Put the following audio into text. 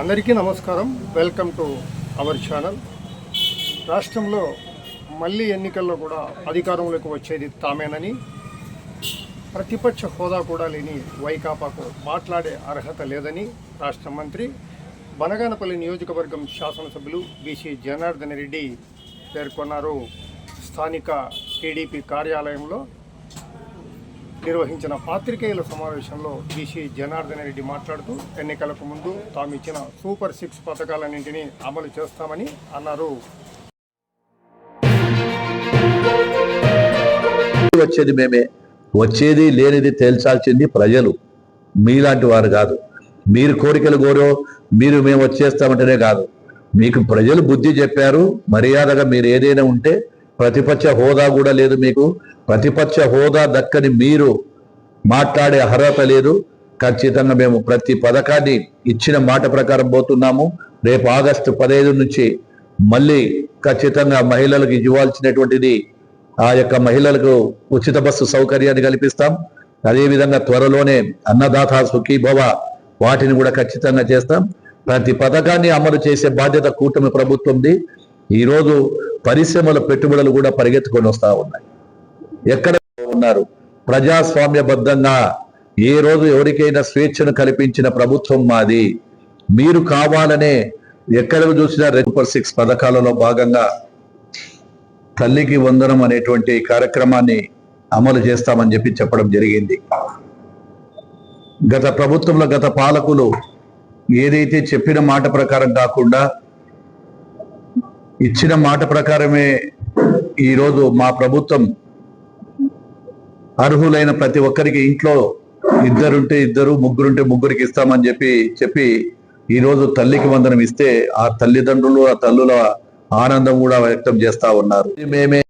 అందరికీ నమస్కారం. Welcome to our channel రాష్ట్రంలో మళ్ళీ ఎన్నికల్లో కూడా అధికారంలోకి వచ్చేది తామేనని ప్రతిపక్ష హోదా కూడా లేని వైకాపాకు మాట్లాడే అర్హత లేదని రాష్ట్ర మంత్రి బనగానపల్లి నియోజకవర్గం శాసనసభ్యులు బీసీ జనార్దన్ రెడ్డి పేర్కొన్నారు. స్థానిక టీడీపీ కార్యాలయంలో నిర్వహించిన పాత్రికేయుల సమావేశంలో బీసీ జనార్దన్ రెడ్డి మాట్లాడుతూ ఎన్నికలకు ముందు తాము ఇచ్చిన సూపర్ సిక్స్ పథకాలన్నింటినీ అమలు చేస్తామని అన్నారు. వచ్చేది మేమే. వచ్చేది లేనిది తేల్చాల్సింది ప్రజలు. మీలాంటి వారు కాదు. మీరు కోరికలు కోరో మీరు మేము వచ్చేస్తామంటేనే కాదు. మీకు ప్రజలు బుద్ధి చెప్పారు మర్యాదగా మీరు ఏదైనా ఉంటే ప్రతిపక్ష హోదా కూడా లేదు మీకు. ప్రతిపక్ష హోదా దక్కని మీరు మాట్లాడే అర్హత లేదు. ఖచ్చితంగా మేము ప్రతి పథకాన్ని ఇచ్చిన మాట ప్రకారం పోతున్నాము. రేపు ఆగస్టు పదహైదు నుంచి మళ్ళీ ఖచ్చితంగా మహిళలకు ఇవ్వాల్సినటువంటిది ఆ యొక్క మహిళలకు ఉచిత బస్సు సౌకర్యాన్ని కల్పిస్తాం. అదేవిధంగా త్వరలోనే అన్నదాత సుఖీభవ వాటిని కూడా ఖచ్చితంగా చేస్తాం. ప్రతి పథకాన్ని అమలు చేసే బాధ్యత కూటమి ప్రభుత్వంది. ఈరోజు పరిశ్రమల పెట్టుబడులు కూడా పరిగెత్తుకొని వస్తూ ఉన్నాయి. ఎక్కడ ఉన్నారు? ప్రజాస్వామ్యబద్ధంగా ఏ రోజు ఎవరికైనా స్వేచ్ఛను కల్పించిన ప్రభుత్వం మాది. మీరు కావాలనే ఎక్కడ చూసినా సూపర్ సిక్స్ పథకాలలో భాగంగా తల్లికి వందనం అనేటువంటి కార్యక్రమాన్ని అమలు చేస్తామని చెప్పి చెప్పడం జరిగింది. గత ప్రభుత్వంలో గత పాలకులు ఏదైతే చెప్పిన మాట ప్రకారం కాకుండా ఇచ్చిన మాట ప్రకారమే ఈరోజు మా ప్రభుత్వం అర్హులైన ప్రతి ఒక్కరికి ఇంట్లో ఇద్దరుంటే ఇద్దరు ముగ్గురుంటే ముగ్గురికి ఇస్తామని చెప్పి చెప్పి ఈరోజు తల్లికి వందనం ఇస్తే ఆ తల్లిదండ్రులు ఆ తల్లుల ఆనందం కూడా వ్యక్తం చేస్తా ఉన్నారు. మేమే